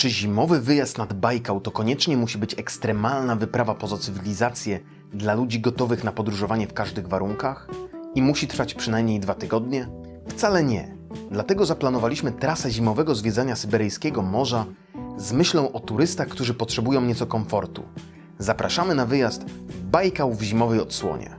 Czy zimowy wyjazd nad Bajkał to koniecznie musi być ekstremalna wyprawa poza cywilizację dla ludzi gotowych na podróżowanie w każdych warunkach? I musi trwać przynajmniej dwa tygodnie? Wcale nie. Dlatego zaplanowaliśmy trasę zimowego zwiedzania syberyjskiego morza z myślą o turystach, którzy potrzebują nieco komfortu. Zapraszamy na wyjazd Bajkał w zimowej odsłonie.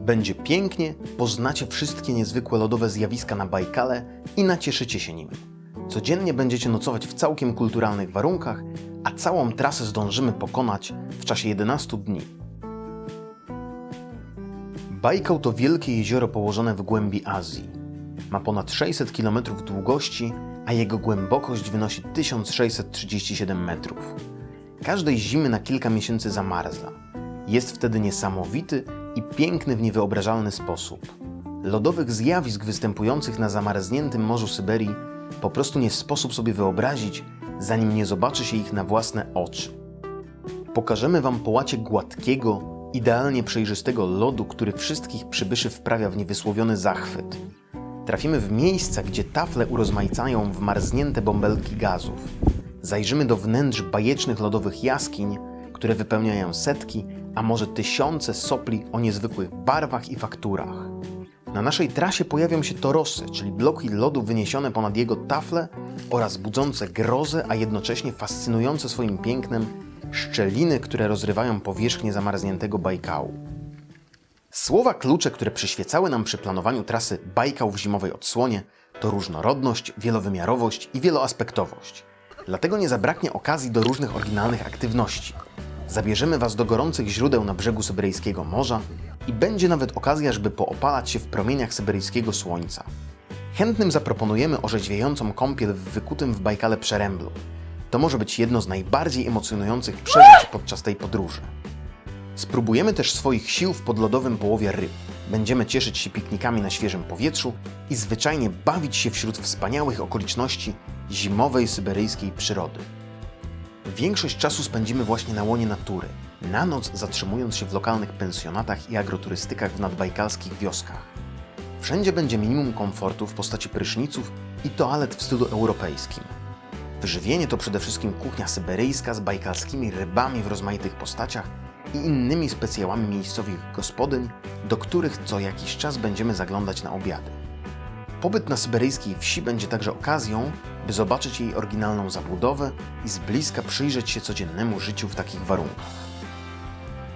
Będzie pięknie, poznacie wszystkie niezwykłe lodowe zjawiska na Bajkale i nacieszycie się nimi. Codziennie będziecie nocować w całkiem kulturalnych warunkach, a całą trasę zdążymy pokonać w czasie 11 dni. Bajkał to wielkie jezioro położone w głębi Azji. Ma ponad 600 km długości, a jego głębokość wynosi 1637 metrów. Każdej zimy na kilka miesięcy zamarza. Jest wtedy niesamowity i piękny w niewyobrażalny sposób. Lodowych zjawisk występujących na zamarzniętym Morzu Syberii po prostu nie sposób sobie wyobrazić, zanim nie zobaczy się ich na własne oczy. Pokażemy Wam połacie gładkiego, idealnie przejrzystego lodu, który wszystkich przybyszy wprawia w niewysłowiony zachwyt. Trafimy w miejsca, gdzie tafle urozmaicają wmarznięte bąbelki gazów. Zajrzymy do wnętrz bajecznych lodowych jaskiń, które wypełniają setki, a może tysiące sopli o niezwykłych barwach i fakturach. Na naszej trasie pojawią się torosy, czyli bloki lodu wyniesione ponad jego tafle oraz budzące grozę, a jednocześnie fascynujące swoim pięknem szczeliny, które rozrywają powierzchnię zamarzniętego Bajkału. Słowa klucze, które przyświecały nam przy planowaniu trasy Bajkał w zimowej odsłonie to różnorodność, wielowymiarowość i wieloaspektowość. Dlatego nie zabraknie okazji do różnych oryginalnych aktywności. Zabierzemy Was do gorących źródeł na brzegu Syberyjskiego Morza i będzie nawet okazja, żeby poopalać się w promieniach syberyjskiego słońca. Chętnym zaproponujemy orzeźwiającą kąpiel w wykutym w Bajkale przeręblu. To może być jedno z najbardziej emocjonujących przeżyć podczas tej podróży. Spróbujemy też swoich sił w podlodowym połowie ryb. Będziemy cieszyć się piknikami na świeżym powietrzu i zwyczajnie bawić się wśród wspaniałych okoliczności zimowej syberyjskiej przyrody. Większość czasu spędzimy właśnie na łonie natury, na noc zatrzymując się w lokalnych pensjonatach i agroturystykach w nadbajkalskich wioskach. Wszędzie będzie minimum komfortu w postaci pryszniców i toalet w stylu europejskim. Wyżywienie to przede wszystkim kuchnia syberyjska z bajkalskimi rybami w rozmaitych postaciach i innymi specjałami miejscowych gospodyń, do których co jakiś czas będziemy zaglądać na obiady. Pobyt na syberyjskiej wsi będzie także okazją, by zobaczyć jej oryginalną zabudowę i z bliska przyjrzeć się codziennemu życiu w takich warunkach.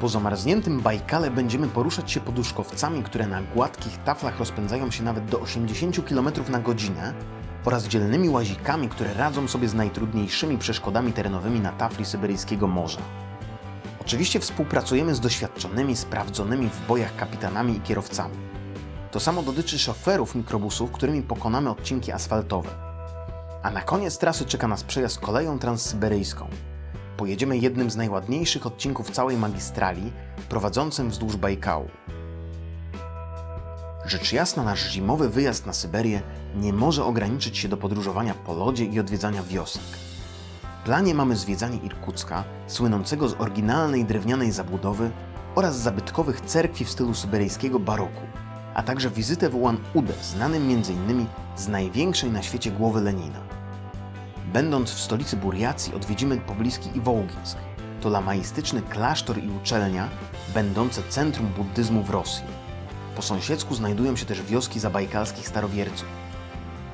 Po zamarzniętym Bajkale będziemy poruszać się poduszkowcami, które na gładkich taflach rozpędzają się nawet do 80 km na godzinę oraz dzielnymi łazikami, które radzą sobie z najtrudniejszymi przeszkodami terenowymi na tafli syberyjskiego morza. Oczywiście współpracujemy z doświadczonymi, sprawdzonymi w bojach kapitanami i kierowcami. To samo dotyczy szoferów mikrobusów, którymi pokonamy odcinki asfaltowe. A na koniec trasy czeka nas przejazd koleją transsyberyjską. Pojedziemy jednym z najładniejszych odcinków całej magistrali, prowadzącym wzdłuż Bajkału. Rzecz jasna, nasz zimowy wyjazd na Syberię nie może ograniczyć się do podróżowania po lodzie i odwiedzania wiosek. W planie mamy zwiedzanie Irkucka, słynącego z oryginalnej drewnianej zabudowy oraz zabytkowych cerkwi w stylu syberyjskiego baroku, a także wizytę w Ulan-Ude, znanym m.in. z największej na świecie głowy Lenina. Będąc w stolicy Buriacji odwiedzimy pobliski Iwołgińsk. To lamaistyczny klasztor i uczelnia, będące centrum buddyzmu w Rosji. Po sąsiedzku znajdują się też wioski zabajkalskich starowierców.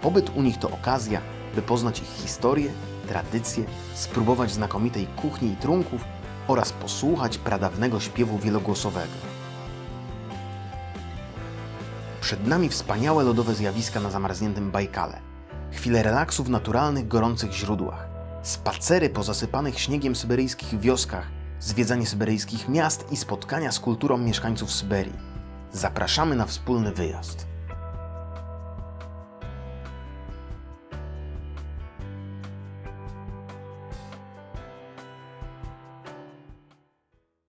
Pobyt u nich to okazja, by poznać ich historię, tradycje, spróbować znakomitej kuchni i trunków oraz posłuchać pradawnego śpiewu wielogłosowego. Przed nami wspaniałe lodowe zjawiska na zamarzniętym Bajkale. Chwile relaksu w naturalnych, gorących źródłach. Spacery po zasypanych śniegiem syberyjskich wioskach, zwiedzanie syberyjskich miast i spotkania z kulturą mieszkańców Syberii. Zapraszamy na wspólny wyjazd.